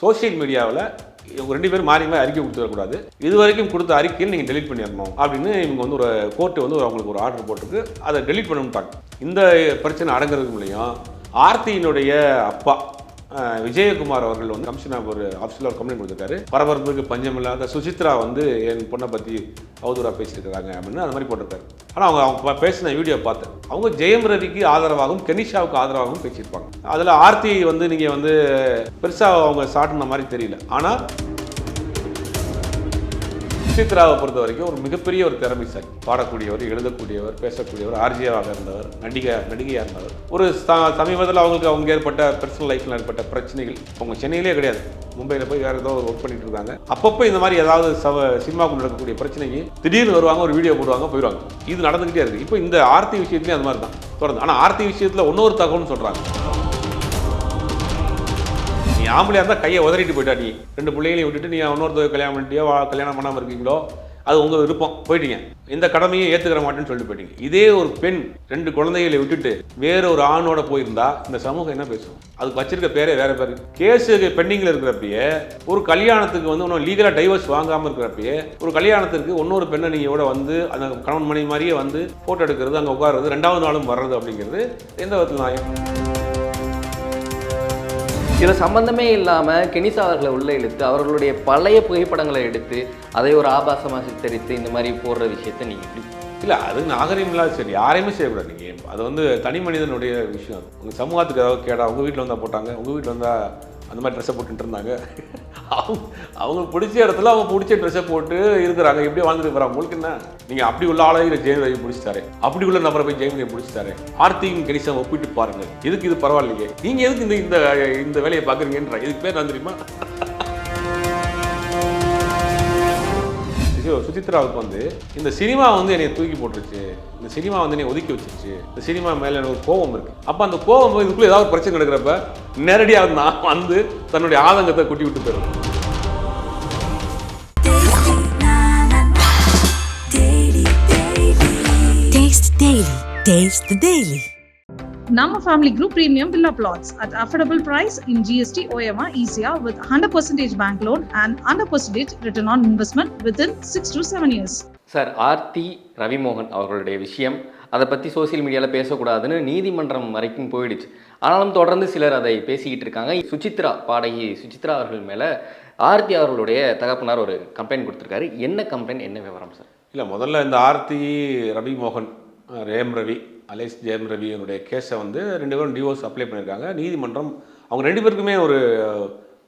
Social மீடியாவில் இவங்க ரெண்டு பேரும் மாறி மாதிரி அறிக்கை கொடுத்துடக்கூடாது இது வரைக்கும் கொடுத்த அறிக்கையை நீங்கள் டெலிட் பண்ணிடணும் அப்படின்னு இவங்க வந்து ஒரு கோர்ட்டு வந்து ஒரு அவங்களுக்கு ஒரு ஆர்டர் போட்டிருக்கு. அதை டெலீட் பண்ணணும்ட்டாங்க. இந்த பிரச்சனை அடங்குறதுக்கு மூலியம் ஆர்த்தியினுடைய அப்பா விஜயகுமார் அவர்கள் வந்து கமிஷனர் ஒரு ஆஃபீஸில் ஒரு கம்ப்ளைண்ட் கொடுத்துருக்காரு. பரபரப்புக்கு பஞ்சமில்லாத சுசித்ரா வந்து என் பொண்ணை பற்றி அவதூறாக பேசியிருக்கிறாங்க அப்படின்னு அந்த மாதிரி போட்டிருக்காரு. ஆனால் அவங்க அவங்க பேசின வீடியோ பார்த்தேன் அவங்க ஜெயம் ரவிக்கு ஆதரவாகவும் கெனிஷாவுக்கு ஆதரவாகவும் பேசியிருப்பாங்க. அதில் ஆர்த்தி வந்து நீங்கள் வந்து பெருசாக அவங்க சாட்டின மாதிரி தெரியல. ஆனால் சித்ராவை பொறுத்த வரைக்கும் ஒரு மிகப்பெரிய ஒரு திறமைசாலி பாடக்கூடியவர் எழுதக்கூடியவர் பேசக்கூடியவர் ஆர்ஜியாவாக இருந்தவர் நடிகை நடிகையாக இருந்தவர். ஒரு சமீபத்தில் அவங்களுக்கு அவங்க ஏற்பட்ட பர்சனல் லைஃப்பில் ஏற்பட்ட பிரச்சனைகள் அவங்க சென்னையிலே கிடையாது. மும்பையில் போய் வேறு ஏதோ ஒரு ஒர்க் பண்ணிட்டு இருக்காங்க அப்பப்போ இந்த மாதிரி ஏதாவது சவ சினிமாவுக்கு நடக்கக்கூடிய பிரச்சனைக்கு திடீர்னு வருவாங்க ஒரு வீடியோ போடுவாங்க போயிடுவாங்க. இது நடந்துகிட்டே இருக்குது இப்போ இந்த ஆர்த்தி விஷயத்துலேயும் அந்த மாதிரி தான். தொடர்ந்து. ஆனால் ஆர்த்தி விஷயத்தில் இன்னொரு தகவல்னு சொல்கிறாங்க ஆம்பளையாக இருந்தால் கையை உதறிட்டு போயிட்டா நீ. ரெண்டு பிள்ளைகளையும் விட்டுட்டு நீ இன்னொருத்தர் கல்யாணம் பண்ணிட்டியோ? கல்யாணம் பண்ணாமல் இருக்கீங்களோ? அது உங்கள் விருப்பம். போயிட்டீங்க. இந்த கடமையை ஏற்றுக்கிற மாட்டேன்னு சொல்லிட்டு போயிட்டீங்க. இதே ஒரு பெண் ரெண்டு குழந்தைகளை விட்டுட்டு வேற ஒரு ஆணோட போயிருந்தா இந்த சமூகம் என்ன பேசும்? அதுக்கு வச்சிருக்க பேரே வேற பேர். கேஸு பெண்டிங்கில் இருக்கிறப்பயே ஒரு கல்யாணத்துக்கு வந்து ஒன்றும் லீகலாக டைவர்ஸ் வாங்காமல் இருக்கிறப்பயே ஒரு கல்யாணத்திற்கு இன்னொரு பெண்ணை நீங்கள் கூட வந்து அந்த கணவன் மணி மாதிரியே வந்து ஃபோட்டோ எடுக்கிறது அங்கே உட்காருறது ரெண்டாவது நாளும் வர்றது அப்படிங்கிறது எந்த விதத்தில் நியாயம்? சில சம்பந்தமே இல்லாமல் கெனிசா அவர்களை உள்ளே இழுத்து அவர்களுடைய பழைய புகைப்படங்களை எடுத்து அதை ஒரு ஆபாசமாக சித்தரித்து இந்த மாதிரி போடுற விஷயத்தை நீங்கள் எப்படி இல்லை அது நாகரிகம் இல்லாத சரி யாரையுமே செய்யக்கூடாது. நீங்கள் அது வந்து தனி மனிதனுடைய விஷயம். உங்கள் சமூகத்துக்கு ஏதாவது கேடா உங்கள் வீட்டில் வந்தால் போட்டாங்க உங்கள் வீட்டில் வந்தால் அந்த மாதிரி ட்ரெஸ்ஸை போட்டுட்டு இருந்தாங்க. அவங்க அவங்களுக்கு பிடிச்ச இடத்துல அவங்க பிடிச்ச ட்ரெஸ்ஸை போட்டு இருக்கிறாங்க. எப்படி வாழ்ந்துட்டு போகிறாங்க உங்களுக்கு என்ன? நீங்கள் அப்படி உள்ள ஆளை இல்லை. ஜெயம் ரவி பிடிச்சிட்டாரு அப்படி உள்ள நபரை போய் ஜெயம் ரவி பிடிச்சிட்டாரு ஆர்த்தியும் கணிசம் ஒப்பிட்டு பாருங்க எதுக்கு இது பரவாயில்லையே நீங்கள் எதுக்கு இந்த இந்த இந்த வேலையை பார்க்குறீங்கன்ற இதுக்கு பேர் நான் தெரியுமா? சுசித்ராவுக்கு வந்து இந்த சினிமா வந்து என்னை தூக்கி போட்டுருச்சு. இந்த சினிமா வந்து என்னை ஒதுக்கி வச்சிருச்சு. இந்த சினிமா மேலே எனக்கு கோபம் இருக்கு. அப்போ அந்த கோபம் இதுக்குள்ளே ஏதாவது ஒரு பிரச்சனை நடக்கிறப்ப நேரடியாக நான் வந்து தன்னுடைய ஆதங்கத்தை குட்டி விட்டு போயிடும் Taste Daily. Taste the Daily. Nama Family Group Premium Villa Plots at affordable price in GST OMR ECR with 100% bank loan and 100% return on investment within 6 to 7 years. Sir Aarti Ravi Mohan அவர்களுடைய விஷயம் அதை பற்றி social மீடியாவில் பேசக்கூடாதுன்னு நீதிமன்றம் வரைக்கும் போயிடுச்சு. ஆனாலும் தொடர்ந்து சிலர் அதை பேசிக்கிட்டு இருக்காங்க. சுசித்ரா பாடகி சுசித்ரா அவர்கள் மேலே ஆர்த்தி அவர்களுடைய தகப்பனார் ஒரு கம்ப்ளைண்ட் கொடுத்துருக்காரு. என்ன கம்ப்ளைண்ட் என்ன விவரம் சார்? இல்லை முதல்ல இந்த ஆர்த்தி ரவி மோகன் ரேம் ரவி அலேஸ் ஜெயம் ரவியினுடைய கேஸை வந்து ரெண்டு பேரும் டிவோர்ஸ் அப்ளை பண்ணியிருக்காங்க. நீதிமன்றம் அவங்க ரெண்டு பேருக்குமே ஒரு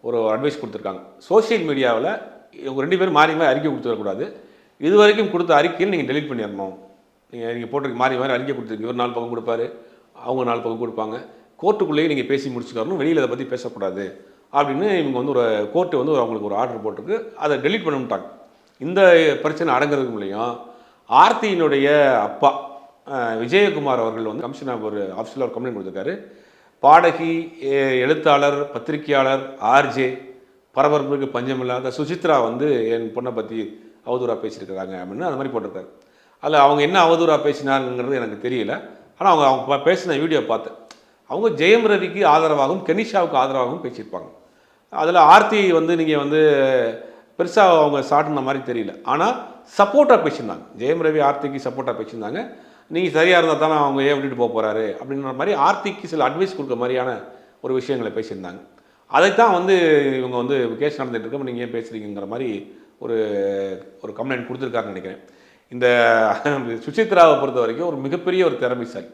ஒரு அட்வைஸ் கொடுத்துருக்காங்க. சோஷியல் மீடியாவில் இவங்க ரெண்டு பேரும் மாறி மாறி அறிக்கை கொடுத்துடக்கூடாது. இது வரைக்கும் கொடுத்த அறிக்கையில் நீங்கள் டெலீட் பண்ணிடணும். நீங்கள் நீங்கள் போட்டிருக்க மாறி மாறி அறிக்கை கொடுத்துருக்கு இவர் நாலு பக்கம் கொடுப்பாரு அவங்க நாலு பக்கம் கொடுப்பாங்க. கோர்ட்டுக்குள்ளேயே நீங்கள் பேசி முடிச்சுக்கணும். வெளியில் அதை பற்றி பேசக்கூடாது அப்படின்னு இவங்க வந்து ஒரு கோர்ட்டு வந்து அவங்களுக்கு ஒரு ஆர்டர் போட்டிருக்கு. அதை டெலீட் பண்ணிட்டாங்க இந்த பிரச்சனை அடங்குறதுக்கு முன்னையும் ஆர்த்தியினுடைய அப்பா விஜயகுமார் அவர்கள் வந்து கமிஷனர் ஒரு ஆஃபீஸில் ஒரு கம்ப்ளைண்ட் கொடுத்துருக்காரு. பாடகி எழுத்தாளர் பத்திரிகையாளர் ஆர்ஜே பரபரப்புக்கு பஞ்சமில்லாத சுசித்ரா வந்து என் பொண்ணை பற்றி அவதூறாக பேசியிருக்கிறாங்க அப்படின்னு அந்த மாதிரி போட்டிருக்காரு. அதில் அவங்க என்ன அவதூறாக பேசினாங்கிறது எனக்கு தெரியல. ஆனால் அவங்க அவங்க பேசின வீடியோ பார்த்தேன். அவங்க ஜெயம் ரவிக்கு ஆதரவாகவும் கெனிஷாவுக்கு ஆதரவாகவும் பேசியிருப்பாங்க. அதில் ஆர்த்தி வந்து நீங்கள் வந்து பெருசாக அவங்க சாட்டின மாதிரி தெரியல. ஆனால் சப்போர்ட்டாக பேசியிருந்தாங்க. ஜெயம் ரவி ஆர்த்திக்கு சப்போர்ட்டாக பேசியிருந்தாங்க. நீங்கள் சரியாக இருந்தால் தானே அவங்க ஏன் விட்டுட்டு போக போகிறாரு அப்படின்ற மாதிரி ஆர்த்திக்கு சில அட்வைஸ் கொடுக்க மாதிரியான ஒரு விஷயங்களை பேசியிருந்தாங்க. அதைத்தான் வந்து இவங்க வந்து கேஸ் நடந்துகிட்டு இருக்க நீங்கள் ஏன் பேசுகிறீங்கிற மாதிரி ஒரு ஒரு கம்ப்ளைண்ட் கொடுத்துருக்காருன்னு நினைக்கிறேன். இந்த சுசித்ராவை பொறுத்த வரைக்கும் ஒரு மிகப்பெரிய ஒரு திறமைசாலி.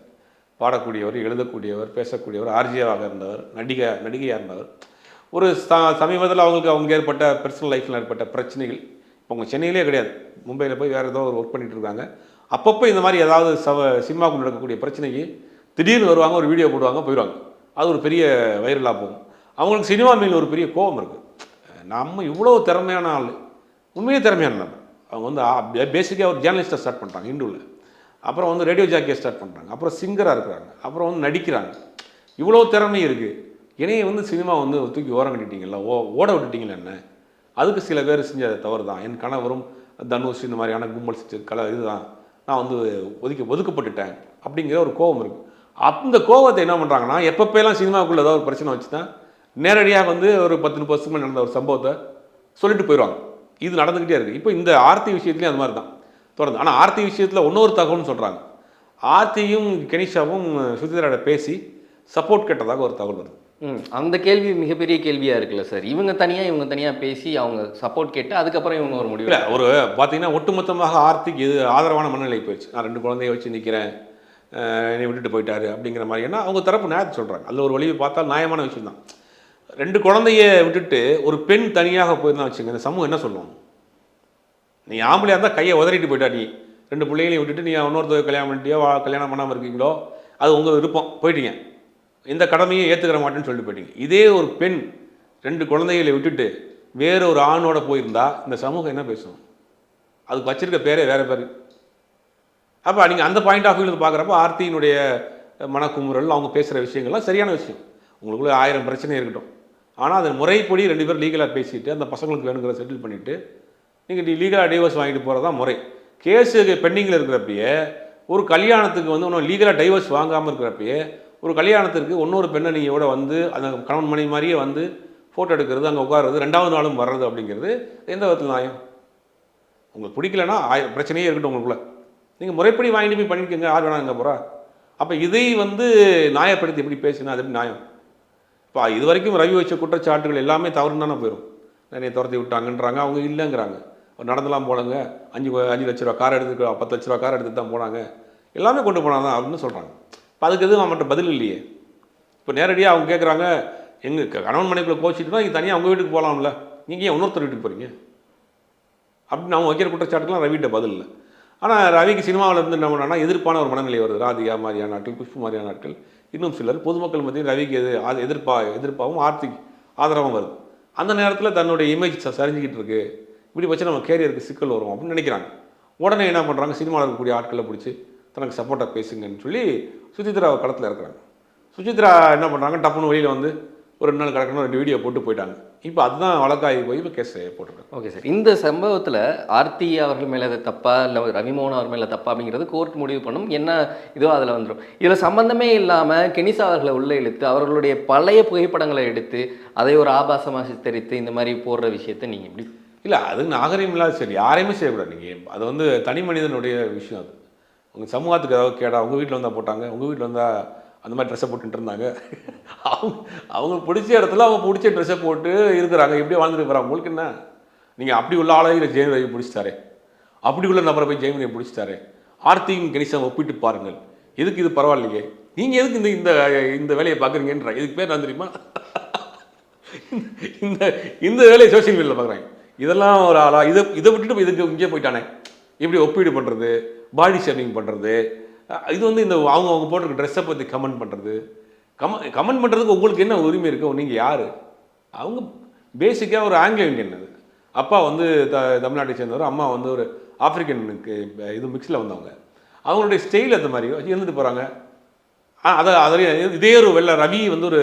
பாடக்கூடியவர் எழுதக்கூடியவர் பேசக்கூடியவர் ஆர்ஜியாவாக இருந்தவர் நடிகை நடிகையாக இருந்தவர். ஒரு ச சமீபத்தில் அவங்களுக்கு அவங்க ஏற்பட்ட பர்சனல் லைஃப்பில் ஏற்பட்ட பிரச்சனைகள் இப்போ அவங்க சென்னையிலே கிடையாது. மும்பையில் போய் வேறு ஏதோ ஒரு ஒர்க் பண்ணிகிட்டு இருக்காங்க. அப்பப்போ இந்த மாதிரி ஏதாவது சவ சினிமாவுக்கு நடக்கக்கூடிய பிரச்சனைக்கு திடீர்னு வருவாங்க ஒரு வீடியோ போடுவாங்க போயிடுவாங்க. அது ஒரு பெரிய வைரலாக போகும். அவங்களுக்கு சினிமா மேல் ஒரு பெரிய கோபம் இருக்குது நம்ம இவ்வளோ திறமையான ஆள். உண்மையே திறமையான நம்ம. அவங்க வந்து பேசிக்காக ஒரு ஜேர்னலிஸ்ட்டை ஸ்டார்ட் பண்ணுறாங்க இந்துவில் அப்புறம் வந்து ரேடியோ ஜாக்கியை ஸ்டார்ட் பண்ணுறாங்க அப்புறம் சிங்கராக இருக்கிறாங்க. அப்புறம் வந்து நடிக்கிறாங்க. இவ்வளோ திறமை இருக்குது இணையை வந்து சினிமா வந்து தூக்கி ஓரம் கட்டிட்டீங்கல்ல? ஓ ஓட விட்டுட்டீங்களா என்ன? அதுக்கு சில பேர் செஞ்ச தவறு தான் என் கணவரும் தனுஷ் இந்த மாதிரியான கும்பல் செஞ்ச கலை இதுதான். நான் வந்து ஒதுக்கி ஒதுக்கப்பட்டுட்டேன் அப்படிங்கிற ஒரு கோபம் இருக்குது அந்த கோபத்தை என்ன பண்ணுறாங்கன்னா எப்பப்பெல்லாம் சினிமாவுக்குள்ளே ஏதாவது ஒரு பிரச்சனை வச்சுதான் நேரடியாக வந்து ஒரு பத்து முப்பது வருஷத்துக்கு நடந்த ஒரு சம்பவத்தை சொல்லிட்டு போயிடுவாங்க இது நடந்துக்கிட்டே இருக்குது இப்போ இந்த ஆர்த்தி விஷயத்துலையும் அது மாதிரி தான் தொடர்ந்து. ஆனால் ஆர்த்தி விஷயத்தில் இன்னொரு தகவல்னு சொல்கிறாங்க ஆர்த்தியும் கெனிஷாவும் சுத்திராட பேசி சப்போர்ட் கேட்டதாக ஒரு தகவல் வருது. ம் அந்த கேள்வி மிகப்பெரிய கேள்வியா இருக்குல்ல சார். இவங்க தனியா இவங்க தனியா பேசி அவங்க சப்போர்ட் கேட்டு அதுக்கப்புறம் இவங்க ஒரு முடிவு இல்லை ஒரு பார்த்தீங்கன்னா ஒட்டுமொத்தமாக ஆர்த்திக்கு இது ஆதரவான மனநிலை போயிடுச்சு. நான் ரெண்டு குழந்தைய வச்சு நிற்கிறேன் என்னை விட்டுட்டு போயிட்டாரு அப்படிங்கிற மாதிரி ஏன்னா அவங்க தரப்பு நியாயத்தை சொல்கிறாங்க அதில் ஒரு வழியை பார்த்தா நியாயமான விஷயம் தான் ரெண்டு குழந்தைய விட்டுட்டு ஒரு பெண் தனியாக போயிருந்தா வச்சுங்க இந்த சமூகம் என்ன சொல்லுவோம் நீ ஆம்பளையாக இருந்தால் கையை உதறிட்டு போயிட்டா நீ. ரெண்டு பிள்ளைகளையும் விட்டுட்டு நீ இன்னொருத்தர் கல்யாணம் பண்ணிட்டியோ வா- கல்யாணம் பண்ணாமல் இருக்கீங்களோ அது உங்கள் விருப்பம். போயிட்டீங்க. இந்த கடமையும் ஏற்றுக்கிற மாட்டேன்னு சொல்லிட்டு போயிட்டீங்க. இதே ஒரு பெண் ரெண்டு குழந்தைகளை விட்டுட்டு வேறு ஒரு ஆணோட போயிருந்தா இந்த சமூகம் என்ன பேசும்? அதுக்கு வச்சிருக்க பேரே வேறு பேர். அப்போ நீங்கள் அந்த பாயிண்ட் ஆஃப் வியூவில் பார்க்குறப்ப ஆர்த்தியினுடைய மனக்குமுறல் அவங்க பேசுகிற விஷயங்கள்லாம் சரியான விஷயம். உங்களுக்குள்ளே ஆயிரம் பிரச்சனை இருக்கட்டும். ஆனால் அதன் முறைப்படி ரெண்டு பேரும் லீகலாக பேசிட்டு அந்த பசங்களுக்கு வேணுங்கிறத செட்டில் பண்ணிவிட்டு நீங்கள் லீகலாக டைவர்ஸ் வாங்கிட்டு போகிறது தான் முறை கேஸு பெண்டிங்கில் இருக்கிறப்பயே ஒரு கல்யாணத்துக்கு வந்து ஒன்றும் லீகலாக டைவர்ஸ் வாங்காமல் இருக்கிறப்பயே ஒரு கல்யாணத்திற்கு இன்னொரு பெண்ணை நீங்கள் கூட வந்து அந்த கணவன் மணி மாதிரியே வந்து ஃபோட்டோ எடுக்கிறது அங்கே உட்காருறது ரெண்டாவது நாளும் வர்றது அப்படிங்கிறது எந்த விதத்தில் நியாயம்? உங்களுக்கு பிடிக்கலன்னா ஆய பிரச்சனையே இருக்கட்டும் உங்களுக்குள்ள. நீங்கள் முறைப்படி வாங்கிட்டு போய் பண்ணிக்கோங்க யார் வேணாம் இங்கே போகிறா அப்போ இதை வந்து நியாயப்படுத்தி எப்படி பேசினா அது எப்படி நியாயம்? இப்போ இது வரைக்கும் ரவி வச்ச குற்றச்சாட்டுகள் எல்லாமே தவறுன்னு தானே போயிடும் நிறைய துரத்தி விட்டாங்கன்றாங்க அவங்க இல்லைங்கிறாங்க. நடந்தெல்லாம் போனாங்க அஞ்சு அஞ்சு லட்ச ரூபா கார் எடுத்து பத்து லட்ச ரூபா கார் எடுத்து தான் போனாங்க. எல்லாமே கொண்டு போனாங்க அப்படின்னு சொல்கிறாங்க இப்போ அதுக்கு எதுவும் அவன்கிட்ட பதில் இல்லையே. இப்போ நேரடியாக அவங்க கேட்குறாங்க எங்கள் கணவன் மனைவிக்குள்ள கோச்சிட்டு தான் நீங்கள் தனியாக அவங்க வீட்டுக்கு போகலாம்ல நீங்கள் ஏன் இன்னொருத்தர் வீட்டுக்கு போகிறீங்க அப்படின்னு அவங்க வைக்கிற குற்றச்சாட்டுக்கெல்லாம் ரவிகிட்ட பதில் இல்லை. ஆனால் ரவிக்கு சினிமாவில் இருந்து என்ன பண்ணான்னா எதிர்ப்பான ஒரு மனநிலை வருது. ராதிகா மாதிரியான நாட்கள் குஷ்பு மாதிரியான நாட்கள் இன்னும் சிலர் பொதுமக்கள் மத்தியில் ரவிக்கு எது ஆ- எதிர்ப்பா எதிர்ப்பாகவும் ஆர்த்திக் ஆதரவும் வருது. அந்த நேரத்தில் தன்னுடைய இமேஜ் சரிஞ்சிக்கிட்டு இருக்கு. இப்படி வச்சு நம்ம கேரியருக்கு சிக்கல் வரும் அப்படின்னு நினைக்கிறாங்க. உடனே என்ன பண்ணுறாங்க சினிமாவில் இருக்கக்கூடிய ஆட்களை பிடிச்சி தனக்கு சப்போர்ட்டாக பேசுங்கன்னு சொல்லி சுஜித்ரா களத்தில் இருக்கிறாங்க சுசித்ரா என்ன பண்ணுறாங்க டப்புன்னு வெளியில் வந்து ஒரு ரெண்டு நாள் கிடக்கணும் ரெண்டு வீடியோ போட்டு போயிட்டாங்க. இப்போ அதுதான் வழக்காகி போய் இப்போ கேஸ் போட்டிருக்காங்க ஓகே சார் இந்த சம்பவத்தில் ஆர்த்தி அவர்கள் மேலே தப்பா இல்லை ரவிமோகன் அவர் மேலே தப்பா அப்படிங்கிறது கோர்ட் முடிவு பண்ணும். என்ன இதோ அதில் வந்துடும் இதில் சம்பந்தமே இல்லாமல் கெனிசா அவர்களை உள்ளே இழுத்து அவர்களுடைய பழைய புகைப்படங்களை எடுத்து அதை ஒரு ஆபாசமாக சித்தரித்து இந்த மாதிரி போடுற விஷயத்தை நீங்கள் எப்படி இல்லை அது நாகரிகம் இல்லாத சரி. யாரையுமே செய்யக்கூடாது. நீங்கள் அது வந்து தனி மனிதனுடைய விஷயம் அது. உங்கள் சமூகத்துக்கு ஏதாவது கேடா உங்கள் வீட்டில் வந்தால் போட்டாங்க உங்கள் வீட்டில் வந்தால் அந்த மாதிரி ட்ரெஸ்ஸை போட்டுட்டு இருந்தாங்க. அவங்க அவங்களுக்கு பிடிச்ச இடத்துல அவங்க பிடிச்ச ட்ரெஸ்ஸை போட்டு இருக்கிறாங்க. எப்படி வாழ்ந்துட்டு போகிறாங்க உங்களுக்கு என்ன? நீங்கள் அப்படி உள்ள ஆளாக ஜெயம் ரவி பிடிச்சிட்டாரே. அப்படி உள்ள நபரை போய் ஜெயம் ரவி பிடிச்சிட்டாரே. ஆர்த்தியும் கணிசம் ஒப்பிட்டு பாருங்கள். எதுக்கு இது பரவாயில்லையே? நீங்கள் எதுக்கு இந்த இந்த இந்த வேலையை பார்க்குறீங்கன்ற இதுக்கு பேர் நான் தெரியுமா? இந்த இந்த வேலையை சோசியல் மீடியாவில் பார்க்குறாங்க. இதெல்லாம் ஒரு ஆளா? இதை இதை விட்டுட்டு போய் இதுக்கு இங்கே போயிட்டானே. இப்படி ஒப்பீடு பண்ணுறது பாடி ஷேமிங் பண்ணுறது இது வந்து இந்த அவங்க அவங்க போட்டிருக்க ட்ரெஸ்ஸை பற்றி கமெண்ட் பண்ணுறது கம கமெண்ட் பண்ணுறதுக்கு உங்களுக்கு என்ன உரிமை இருக்கு நீங்கள் யார்? அவங்க பேசிக்காக ஒரு ஆங்கில இந்தியன் அது. அப்பா வந்து த தமிழ்நாட்டை சேர்ந்தவர் அம்மா வந்து ஒரு ஆப்பிரிக்கனுக்கு இது மிக்ஸில் வந்தவங்க. அவங்களுடைய ஸ்டைல் அந்த மாதிரி இருந்துட்டு போகிறாங்க ஆ அதை அதில் இதே ஒரு வெள்ள ரவி வந்து ஒரு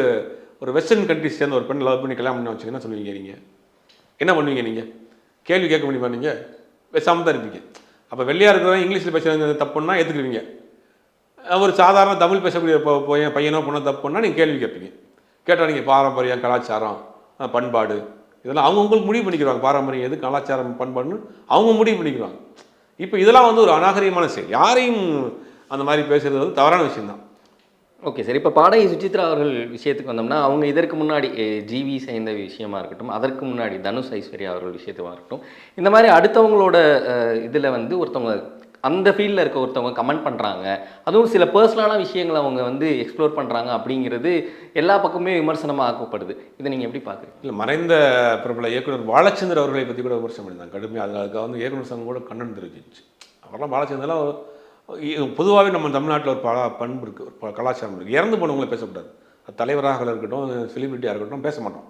ஒரு வெஸ்டர்ன் கண்ட்ரிஸ் சேர்ந்த ஒரு பெண் லவ் பண்ணி கல்யாணம் பண்ணி வச்சுங்க என்ன சொல்லுவீங்க நீங்கள் என்ன பண்ணுவீங்க நீங்கள் கேள்வி கேட்க முடியுமா நீங்கள் பேசாமல் தான் இருப்பீங்க. அப்போ வெள்ளையாக இருக்கிறவங்க இங்கிலீஷில் பேசுறது தப்புன்னா ஏற்றுக்குவீங்க ஒரு சாதாரண தமிழ் பேசக்கூடிய பையன் பையனோ பொண்ணோ தப்புன்னா நீங்கள் கேள்வி கேட்பீங்க. கேட்டால் நீங்கள் பாரம்பரியம் கலாச்சாரம் பண்பாடு இதெல்லாம் அவங்கவுங்களுக்கு முடிவு பண்ணிக்கிறாங்க பாரம்பரியம் எது கலாச்சாரம் பண்பாடுன்னு அவங்க முடிவு பண்ணிக்கிறாங்க இப்போ இதெல்லாம் வந்து ஒரு அநாகரிகமான செயல். யாரையும் அந்த மாதிரி பேசுகிறது வந்து தவறான விஷயம்தான் ஓகே சார். இப்போ பாடகி சுசித்ரா அவர்கள் விஷயத்துக்கு வந்தோம்னா அவங்க இதற்கு முன்னாடி ஜிவி சேர்ந்த விஷயமா இருக்கட்டும் அதற்கு முன்னாடி தனுஷ் ஐஸ்வர்யா அவர்கள் விஷயத்துமா இருக்கட்டும் இந்த மாதிரி அடுத்தவங்களோட இதில் வந்து ஒருத்தவங்க அந்த ஃபீல்டில் இருக்க ஒருத்தவங்க கமெண்ட் பண்ணுறாங்க அதுவும் சில பர்சனலான விஷயங்களை அவங்க வந்து எக்ஸ்ப்ளோர் பண்ணுறாங்க அப்படிங்கிறது எல்லா பக்கமே விமர்சனமாக ஆக்கப்படுது. இதை நீங்கள் எப்படி பார்க்குறீங்க? இல்லை மறைந்த பிரபல இயக்குனர் பாலச்சந்தர் அவர்களை பற்றி கூட விமர்சனம் பண்ணியிருந்தாங்க. கடுமையாக அதுக்காக வந்து இயக்குனர் சங்கம் கூட கண்ணன் தெரிவிச்சிச்சு. அவரெல்லாம் பாலச்சந்தர்லாம் பொதுவாகவே நம்ம தமிழ்நாட்டில் ஒரு பல பண்பு இருக்குது ஒரு கலாச்சாரம் இருக்குது இறந்து போனவங்கள பேசக்கூடாது. அது தலைவராக இருக்கட்டும் செலிபிரிட்டியாக இருக்கட்டும் பேச மாட்டோம்.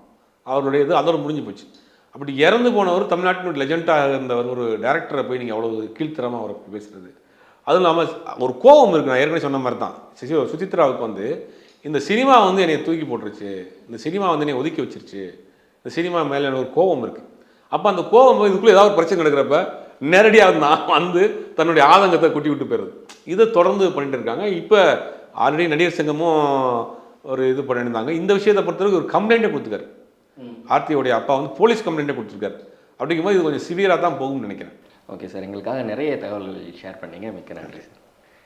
அவருடைய இது அதோட முடிஞ்சு போச்சு. அப்படி இறந்து போனவர் தமிழ்நாட்டின் லெஜெண்டாக இருந்தவர் ஒரு டேரக்டரை போய் நீங்கள் அவ்வளோ கீழ்த்தரமாக அவரை பேசுகிறது அதுவும் இல்லாமல் ஒரு கோபம் இருக்கு. நான் ஏற்கனவே சொன்ன மாதிரி தான் சுசி- சுசித்ராவுக்கு வந்து இந்த சினிமா வந்து என்னை தூக்கி போட்டுருச்சு. இந்த சினிமா வந்து என்னை ஒதுக்கி வச்சிருச்சு. இந்த சினிமா மேலே எனக்கு ஒரு கோபம் இருக்குது அப்போ அந்த கோபம் இதுக்குள்ளே ஏதாவது ஒரு பிரச்சனை நடக்கிறப்ப நேரடியாக நான் வந்து தன்னுடைய ஆதங்கத்தை குட்டி விட்டு போயிடுது இதை தொடர்ந்து பண்ணிட்டு இருக்காங்க. இப்போ ஆல்ரெடி நடிகர் சங்கமும் ஒரு இது பண்ணியிருந்தாங்க. இந்த விஷயத்தை பொறுத்தவரைக்கும் ஒரு கம்ப்ளைண்ட்டே கொடுத்துருக்காரு. ஆர்த்தியோடைய அப்பா வந்து போலீஸ் கம்ப்ளைண்ட்டே கொடுத்துருக்காரு. அப்படிங்கும்போது இது கொஞ்சம் சிவியராக தான் போகும்னு நினைக்கிறேன். ஓகே சார் எங்களுக்காக நிறைய தகவல்கள் ஷேர் பண்ணீங்க. மிக்க நன்றி சார்